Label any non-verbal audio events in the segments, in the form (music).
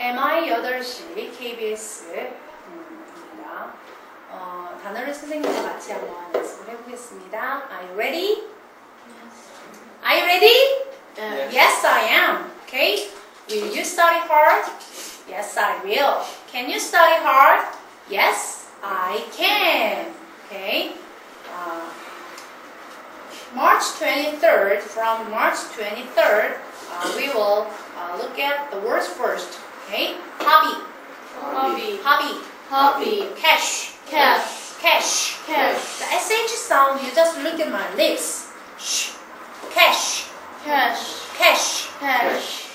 MI 8시 KBS입니다. 어, 단어를 선생님과 같이 한번 연습을 해보겠습니다. Are you ready? Are you ready? Yes. Yes, I am. Okay. Will you study hard? Yes, I will. Can you study hard? Yes, I can. Okay. Uh, March 23rd, from March 23rd, uh, we will uh, look at the words first. Okay. Hobby, Hobby. hobby, Hobby. cash, Cash. cash. Cash. The sh sound, you just look at my lips. Shh. Cash, Cash. cash. Cash.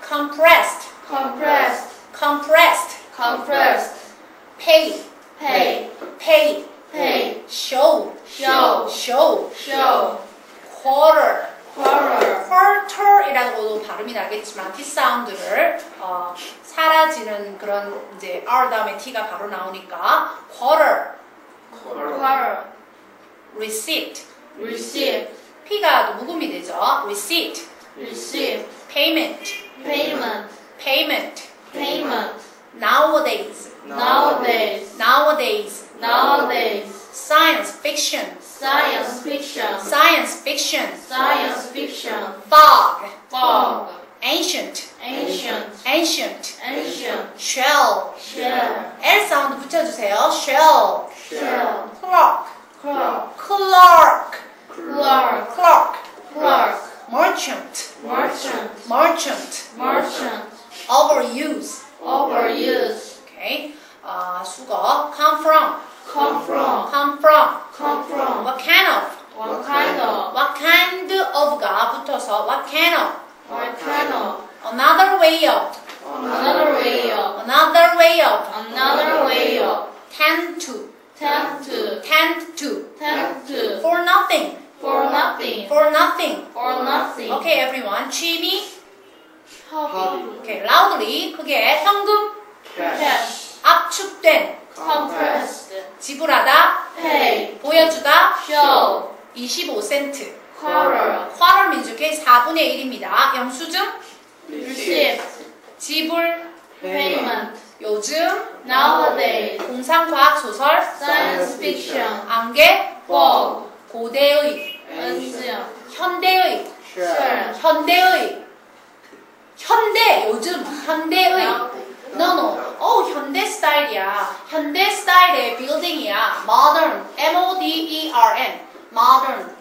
compressed, Compressed. compressed, Compressed. pay, Pay. pay, Pay. show, Show. show, Show. quarter, Quarter. quarter이라고도 발음이 나겠지만 T 사운드를 어, 사라지는 그런 이제 R 다음에 T가 바로 나오니까 quarter, Quarter. receipt, Receive. P가 또 묵음이 되죠. receipt, Receive. payment, Payment. payment, Payment. nowadays, Nowadays. nowadays, Nowadays. science fiction, Science fiction. science fiction, Science fiction. fog, Fog. ancient, Ancient. ancient, Ancient. shell, Shell. L 사운드 붙여주세요. shell, Shell. clock, Clock. clerk, Clerk. clerk, Clerk. merchant, Merchant. merchant, Merchant. overuse. Overuse. Okay. 아, 수거 come from, Come from. come from. Come from. What kind of? What kind of? What kind of가 붙어서 what kind of? What kind of? Another way of, Another way of. another way of. Another way of. Tend to, Tend to. tend to. Tend to. For nothing, For nothing. for nothing. For nothing. Okay, everyone. 취미. Hobby. Okay, loudly. 크게 현금. Cash. 압축된. Compressed. 지불하다. Pay. 보여주다. Show. 25센트. Quarter. 쿼럴 민족의 4분의 1입니다. 영수증. Receipt. 지불. Payment. 요즘. Nowadays. 공상과학 소설. Science fiction. 안개. Fog. 고대의. Ancient. 현대의. Shell. 현대의. 현대. 요즘. 현대의. No, no. 어, 현대 스타일이야. 현대 스타일의 빌딩이야. modern. M-O-D-E-R-N. modern.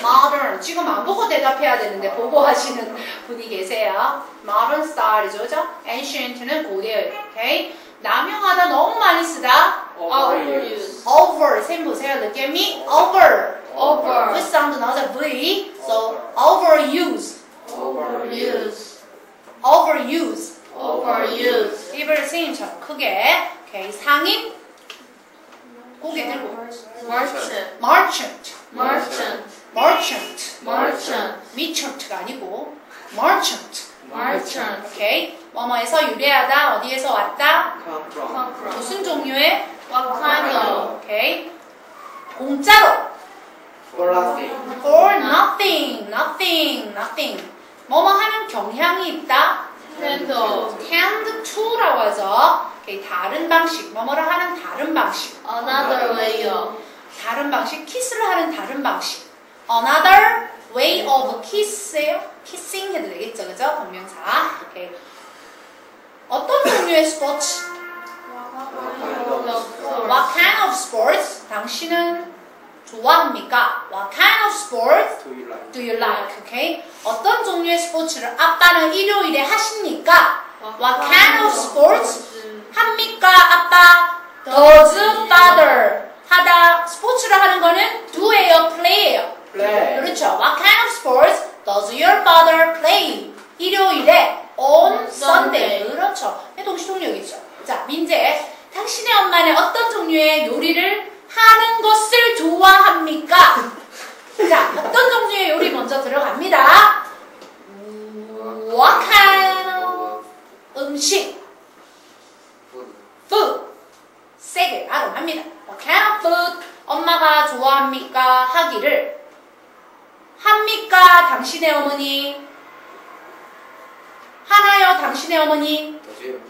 modern. 지금 안 보고 대답해야 되는데 보고 하시는 분이 계세요. modern 스타일이죠. 그죠? ancient는 고대의. 오케이? 남용하다 너무 많이 쓰다. Overuse. over. 쌤 보세요. Me. over. Over. V 사운드 나오죠. V. So, overuse. Overuse. overuse. Overuse. 입을 스님처럼 크게. 오케이. 상인. 고개 들고. Merchant. merchant. Merchant. merchant. Merchant. merchant가 아니고 merchant. Merchant. 오케이. 뭐뭐에서 유래하다. 어디에서 왔다. Come from. 무슨 종류의 What kind of? 오케이. 공짜로. For nothing. for nothing. nothing. nothing. 뭐뭐 하는 경향이 있다. Tend to. tend to라고 하죠. 오케이. 다른 방식. 뭐뭐를 하는 다른 방식. Another way of. 다른 방식, 키스를 하는 다른 방식. Another way of kiss예요. kissing 해도 되겠죠, 그죠? 동명사. 오케이. 어떤 종류의 스포츠? What kind of sports? 당신은 좋아합니까? What kind of sports Do you like? do you like? 오케이. 어떤 종류의 스포츠를 아빠는 일요일에 하십니까? What kind of sports 합니까, 아빠? Does father 하다 스포츠를 하는 거는 do예요, play예요. Play. 그렇죠. What kind of sports does your father play? 일요일에 on Sunday. 그렇죠. 동시통역이죠. 자, 민재. 당신의 엄마는 어떤 종류의 요리를 하는 것을 좋아합니까? (laughs) 자, 어떤 종류의 요리 먼저 들어갑니다. What kind of 음식? Food. 세게 발음합니다. What kind of food 엄마가 좋아합니까? 하기를 합니까? 당신의 어머니 하나요? 당신의 어머니 you?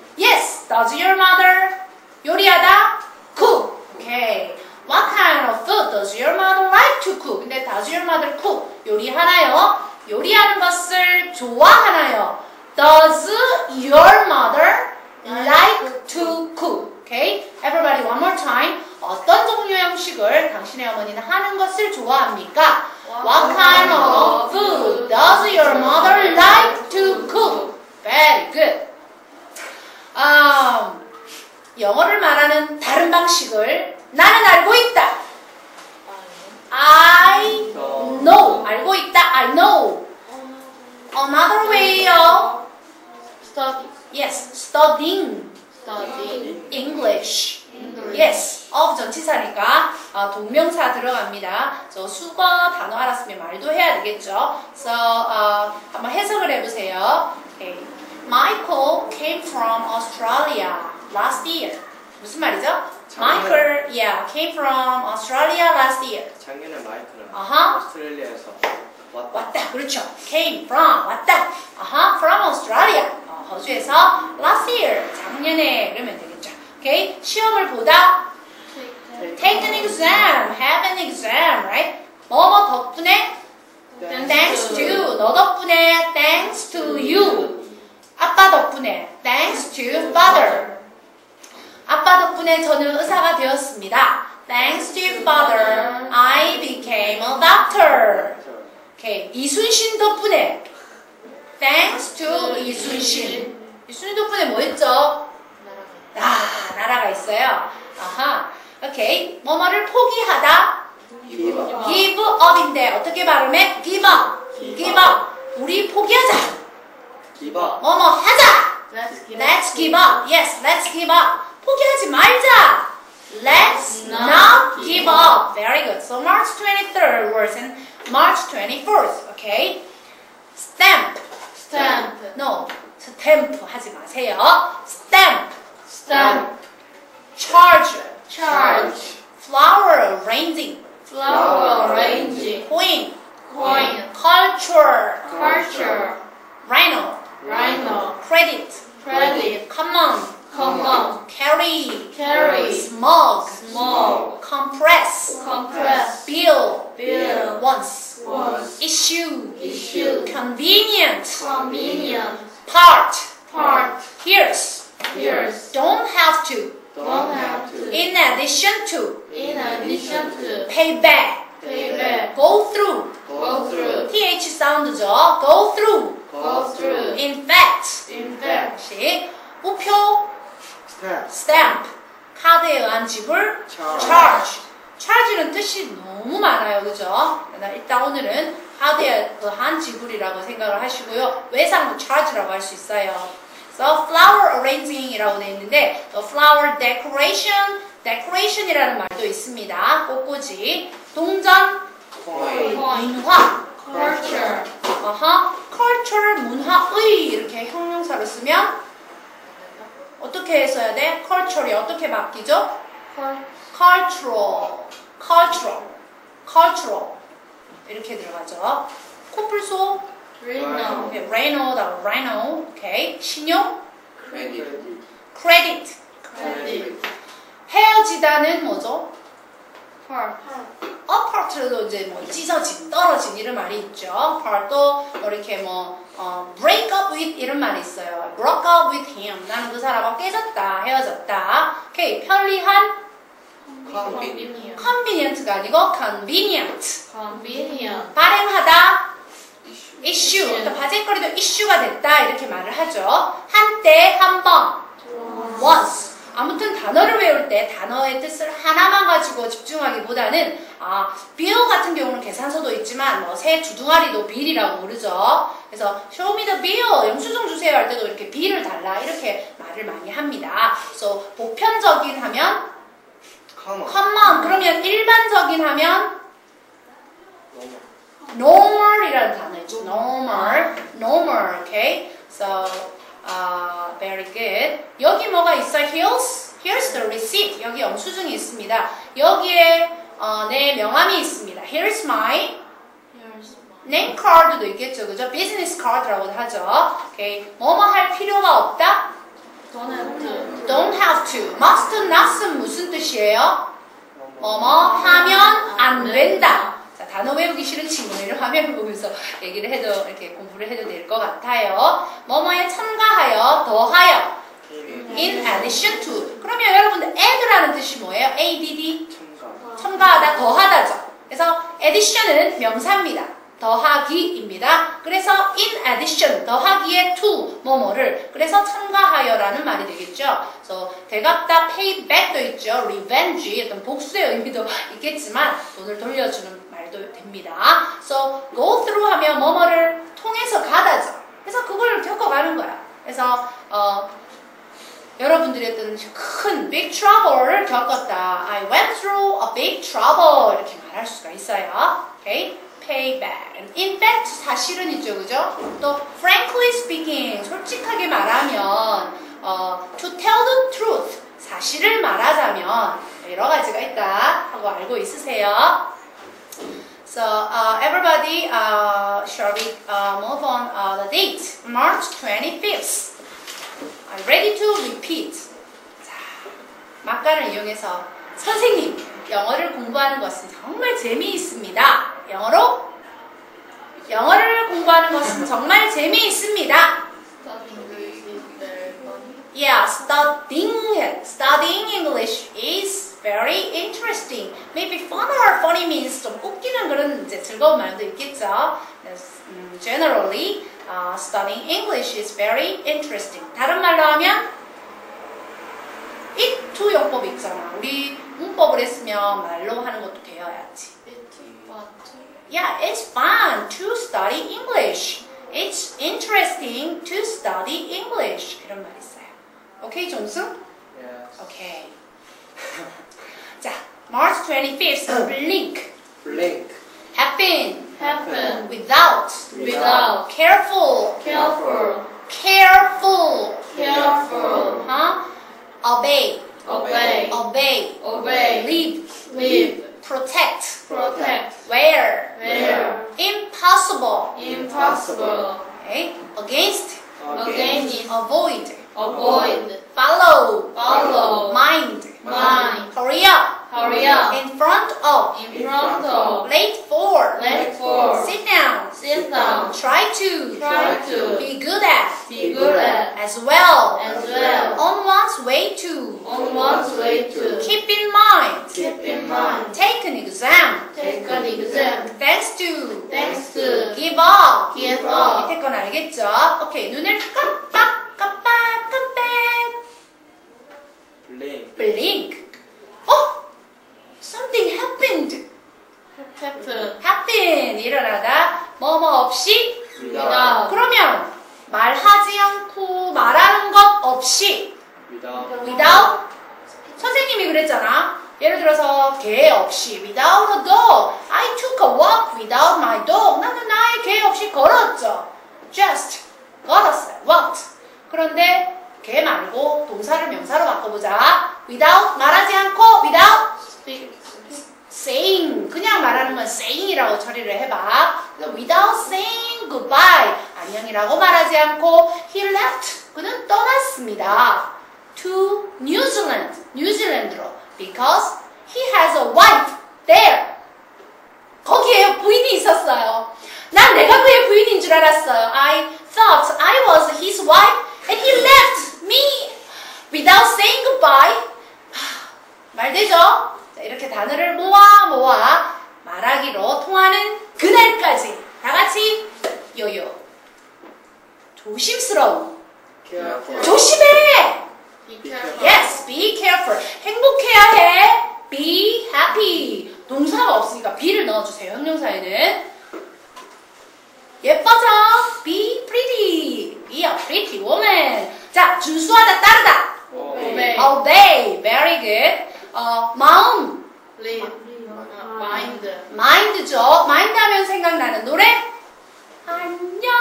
Does your mother 요리하다? Cook. Okay. What kind of food does your mother like to cook? 근데 does your mother cook? 요리하나요? 요리하는 것을 좋아하나요? Does your mother like to cook? Okay. Everybody one more time. 어떤 종류의 음식을 당신의 어머니는 하는 것을 좋아합니까? What kind of food does your mother like to cook? Very good. 음, 영어를 말하는 다른 방식을 나는 알고 있다. I know. 알고 있다. I know. Another way of Study. yes, studying Study. English. Yes, of 전치사니까 어, 동명사 들어갑니다. 저 수거 단어 알았으면 말도 해야 되겠죠. So 어, 한번 해석을 해보세요. Okay. Michael came from Australia last year. 무슨 말이죠? Michael, yeah, came from Australia last year. 작년에 마이크는 아하. 오스트레일리아에서 왔다. 왔다, 그렇죠. Came from, 왔다. 아하, from Australia. 어, 호주에서 last year, 작년에 그러면 되겠죠. 오케이, 시험을 보다 Take an exam, have an exam, right? 뭐뭐 덕분에 thanks to 너 덕분에 thanks to you 아빠 덕분에 thanks to father 아빠 덕분에 저는 의사가 되었습니다. Thanks to father, I became a doctor. 오케이 이순신 덕분에 thanks to 이순신 이순신 덕분에 뭐 했죠? 아 나라가 있어요. 아하 오케이 뭐뭐를 포기하다 기바. give up인데 어떻게 발음해? give up. give up. 우리 포기하자. 기바. 뭐뭐 하자. Let's give Let's give up. Yes, let's give up. 포기하지 말자. Let's not give up. Very good. So March 23rd was in March 24th. Okay. Stamp. Stamp. No. stamp 하지 마세요. Stamp. Stamp. Charge. Charge. Flower arranging. Flower arranging. Coin. Coin. Addition to. Pay back. Go through. Go through. th 사운드죠. Go through. Go through. In fact. In fact. 시 우표. 스텝. stamp. 카드에 의한 지불. Charge. charge. charge는 뜻이 너무 많아요. 그죠? 일단 오늘은 카드에 의한 지불이라고 생각을 하시고요. 외상 charge라고 할 수 있어요. So flower arranging이라고 되어 있는데 the flower decoration, decoration이라는 말도 있습니다. 꽃꽂이, 동전, 코인. 문화, Culture. 아하, culture, 문화의 이렇게 형용사로 쓰면 어떻게 써야 돼? culture이 어떻게 바뀌죠? cultural, cultural, cultural 이렇게 들어가죠. 코뿔소, Rhino. rhino다, rhino, 오케이, 신용, 크레딧. credit. Credit. 헤어지다는 뭐죠? Part. apart도 이제 뭐 찢어진, 떨어진 이런 말이 있죠. part도 뭐 이렇게 뭐 어, break up with 이런 말이 있어요. broke up with him. 나는 그 사람과 깨졌다, 헤어졌다. 오케이, 편리한 Convenient. convenient가 아니고 convenient. Convenient. 발행하다, issue. 그러니까 바제거리도 issue가 됐다 이렇게 말을 하죠. 한때, 한 번, once. 아무튼 단어를 외울 때 단어의 뜻을 하나만 가지고 집중하기보다는 아, bill 같은 경우는 계산서도 있지만 뭐 새 주둥아리도 bill이라고 부르죠. 그래서 show me the bill, 영수증 주세요 할 때도 이렇게 bill을 달라 이렇게 말을 많이 합니다. 그래서 보편적인 하면 커먼. common 그러면 일반적인 하면 너무. normal이라는 단어 있죠. normal, normal, okay? So, uh, very good. 여기 뭐가 있어? Here's, here's the receipt. 여기 영수증이 있습니다. 여기에 어, 내 명함이 있습니다. Here's my Here's name card도 있겠죠, 그죠? business card라고도 하죠. Okay, 뭐뭐 할 필요가 없다. Don't have to. Don't have to. must not은 무슨 뜻이에요? 뭐뭐 하면 안 된다. 자, 단어 외우기 싫은 친구는 화면을 보면서 얘기를 해도 이렇게 공부를 해도 될 것 같아요. 뭐뭐에 첨가하여, 더하여. in addition to. 그러면 여러분들 add라는 뜻이 뭐예요? add? 첨가. 첨가하다, 더하다죠. 그래서 addition은 명사입니다. 더하기입니다. 그래서 in addition, 더하기에 to, 뭐뭐를. 그래서 첨가하여라는 말이 되겠죠. 그래서 대갑다 pay back도 있죠. revenge, 어떤 복수의 의미도 (laughs) 있겠지만 돈을 돌려주는 말도 됩니다. So go through 하면 뭐뭐를 통해서 가다죠. 그래서 그걸 겪어가는 거야. 그래서 어, 여러분들이 어떤 큰 big trouble를 겪었다. I went through a big trouble 이렇게 말할 수가 있어요. Okay? Pay back. In fact 사실은 있죠, 그죠? 또 frankly speaking 솔직하게 말하면 어, to tell the truth 사실을 말하자면 여러 가지가 있다 하고 알고 있으세요. So uh, everybody, uh, shall we uh, move on uh, the date? March 25th. I'm ready to repeat. 자, 막간을 이용해서 선생님, 영어를 공부하는 것은 정말 재미있습니다. 영어로 영어를 공부하는 것은 정말 재미있습니다. Yeah, studying studying English is very interesting. Maybe fun or funny means 좀 웃기는 그런 이제 즐거운 말도 있겠죠. Yes, 음, Generally, uh, studying English is very interesting. 다른 말로 하면 it to 용법 있잖아. 우리 문법을 했으면 말로 하는 것도 되어야지. It's fun too. Yeah, it's fun to study English. It's interesting to study English. 이런 말 있어요. 오케이, 존수? Yes. 오케이. (laughs) 자, March 25th, blink. Way to. keep in mind, Keep in mind. take an exam, Take an exam. thanks to, Thanks to. give up. Give up. 밑에 건 알겠죠? 오케이, 눈을 깜빡, 깜빡, 깜빡, Blink. blink. 어? Something happened. Happen. happen. 일어나다, 뭐뭐 없이. Without. 그러면, 말하지 않고, 말하는 것 없이. Without. without 선생님이 그랬잖아. 예를 들어서 개 없이 without a dog. I took a walk without my dog. 나는 나의 개 없이 걸었죠. just 걸었어요. walked. 그런데 개 말고 동사를 명사로 바꿔보자. without 말하지 않고 without saying 그냥 말하는 건 saying이라고 처리를 해봐. without saying goodbye 안녕이라고 말하지 않고 he left 그는 떠났습니다. To New Zealand 뉴질랜드로 because he has a wife there. 거기에 부인이 있었어요. 난 내가 그의 부인인 줄 알았어요. I thought I was his wife and he left me without saying goodbye. 하, 말 되죠? 자, 이렇게 단어를 모아 모아 말하기로 통하는 그날까지 다 같이 요요. 조심스러움. Careful. 조심해! Be Be careful. Yes, be careful. 행복해야 해. Be happy. 동사가 없으니까 넣어주세요. 형용사에는. 예뻐져. Be pretty. Be a pretty woman. 자, 준수하다, 따르다. Obey. Obey. Very good. 어, 마음. Mind. mind죠. mind 하면 생각나는 노래. 안녕,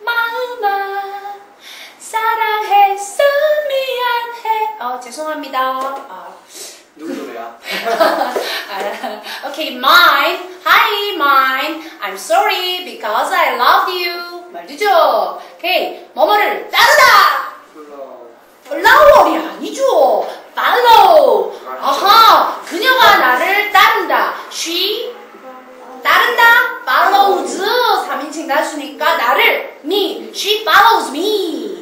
마음아. 사랑해서 미안해. 어, 죄송합니다. 아, 누구 노래야? (laughs) Okay, mine. Hi, mine. I'm sorry because I love you. 말이죠. Okay, 뭐뭐를 따르다. Follow이 아니죠. Follow. 아하, 그녀가 나를 따른다. She 따른다. Follows. 3인칭 단수니까 나를 me. She follows me.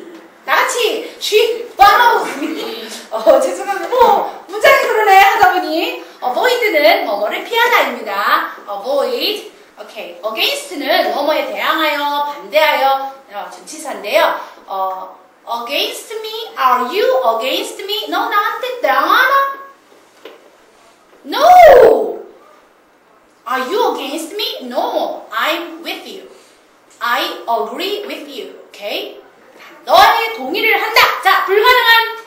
어, 죄송합니다. 어, 문장이 그러네 하다 보니 avoid는 뭐뭐를 피하다입니다. avoid. 오케이. against는 뭐뭐에 대항하여, 반대하여 어, 전치사인데요. 어, against me? Are you against me? 너 나한테 대항하나? No! Are you against me? No, I'm with you. I agree with you. Okay? 너의 동의를 한다. 자, 불가능한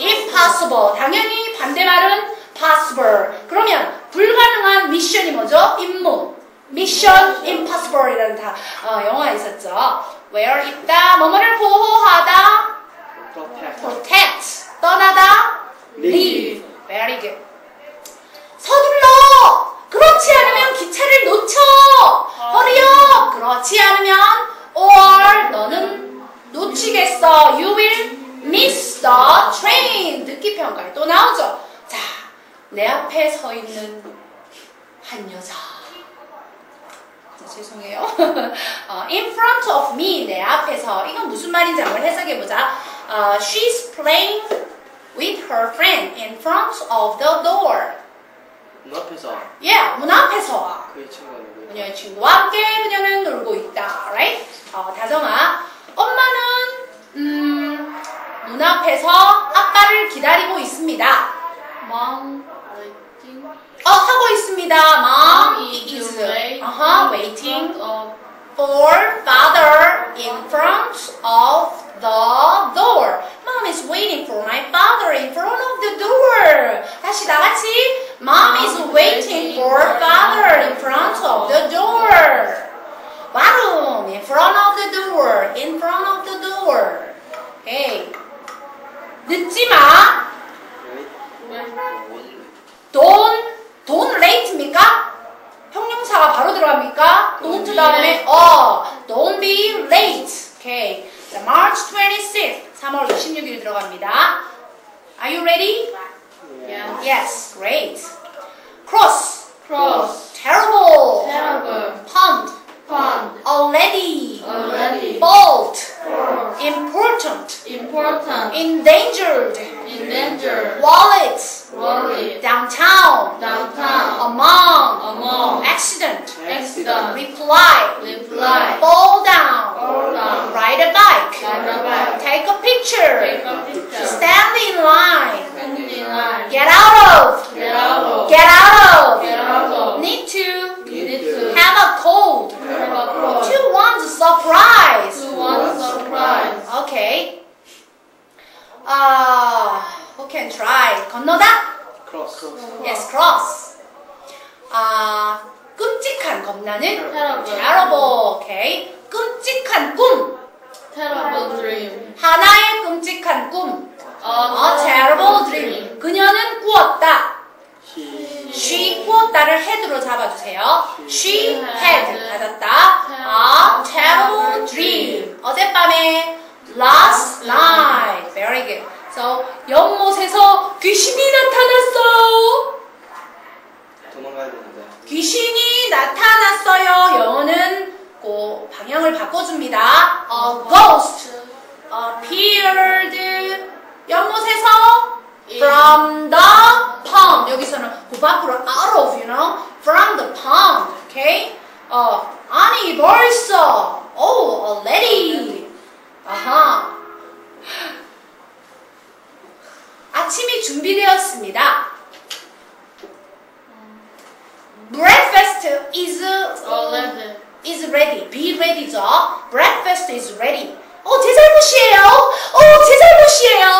Impossible. 당연히 반대말은 possible. 그러면 불가능한 미션이 뭐죠? 임무. 미션 impossible이라는 다 어, 영화 있었죠. where 있다. 뭐뭐를 보호하다. Protect. protect. 떠나다. Leave. Very good. 서둘러. 그렇지 않으면 기차를 놓쳐. 허리요. 그렇지 않으면 or 너는 놓치겠어. You will miss the train. 듣기 평가에 또 나오죠. 자, 내 앞에 서 있는 한 여자. 자, 죄송해요. (laughs) 어, in front of me, 내 앞에서. 이건 무슨 말인지 한번 해석해보자. 어, she's playing with her friend in front of the door. 눈앞에서 Yeah, 문 앞에서. 그의 친구가 누구예요? 그녀의 친구와 함께 그녀는 놀고 있다. Right? 어, 다정아. 엄마는 음, 눈앞에서 아빠를 기다리고 있습니다. Mom waiting. 어, 하고 있습니다. Mom is is waiting. uh-huh, waiting of for father in front of the door. Mom is waiting for my father in front of the door. 다시 다 같이. Mom is waiting for father in front of the door. 바로 in front of the door. In front of the door. Okay. 늦지 마. Don't, don't late입니까? 형용사가 바로 들어갑니까? don't 다음에. 어, don't be late. Okay. 자, March 26th, 3월 26일 들어갑니다. Are you ready? Yeah. Yes, great. Cross, Cross. terrible, Terrible. pond, Fund. already, Already. bold, important, Important. endangered, Endangered. Wallets. wallet, downtown, Downtown. among, Among. accident, Accident. reply, Reply. fall down, Fall down. ride a bike, Ride a bike. take a picture, Take a picture. stand in line, Stand in line. get out of, Get out of. get out of. Get out of. need to, Need to. have a cold, Have a can try? 건너다? Cross. Yes, cross. 아, 끔찍한 겁나는 Terrible. terrible. Okay. 끔찍한 꿈. Terrible dream. 하나의 끔찍한 꿈. A terrible dream. 그녀는 꾸었다. She. She 꾸었다를 head로 잡아주세요. She She had had 받았다. A terrible dream. 어젯밤에 last night. Very good. So 연못에서 귀신이 나타났어요. 도망가야 되는데. 귀신이 나타났어요. 영어는 그 방향을 바꿔줍니다. A ghost appeared 연못에서 from the pond 여기서는 그 밖으로 out of you know from the pond okay 어 아니 벌써 oh already 아하 아침이 준비되었습니다. Breakfast is Already. is ready. Be ready죠. Breakfast is ready. 어, 제 잘못이에요. 어, 제 잘못이에요.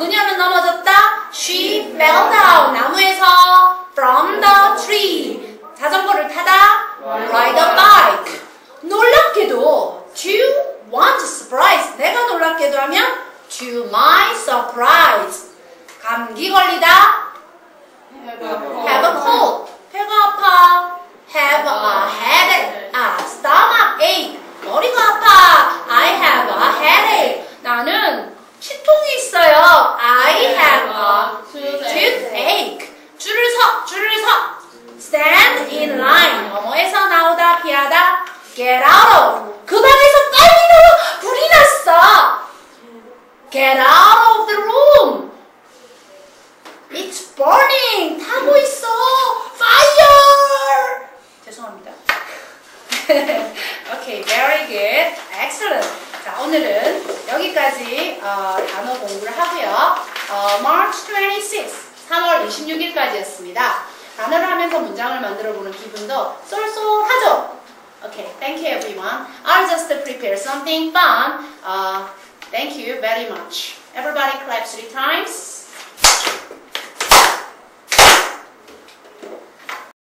그녀는 넘어졌다. She fell down. 나무에서 from the tree. 자전거를 타다. Ride a bike. 놀랍게도 do you want surprise. 내가 놀랍게도 하면 to my surprise. 감기 걸리다. Have a cold. 배가 아파. Have a headache. 아, stomach ache. 머리가 아파. I have a headache. 나는 콩이 있어요. I have a toothache. 줄을 서, 줄을 서. Stand in line. 뭐뭐에서 나오다, 피하다. Get out of. something fun. Uh, thank you very much. Everybody clap three times.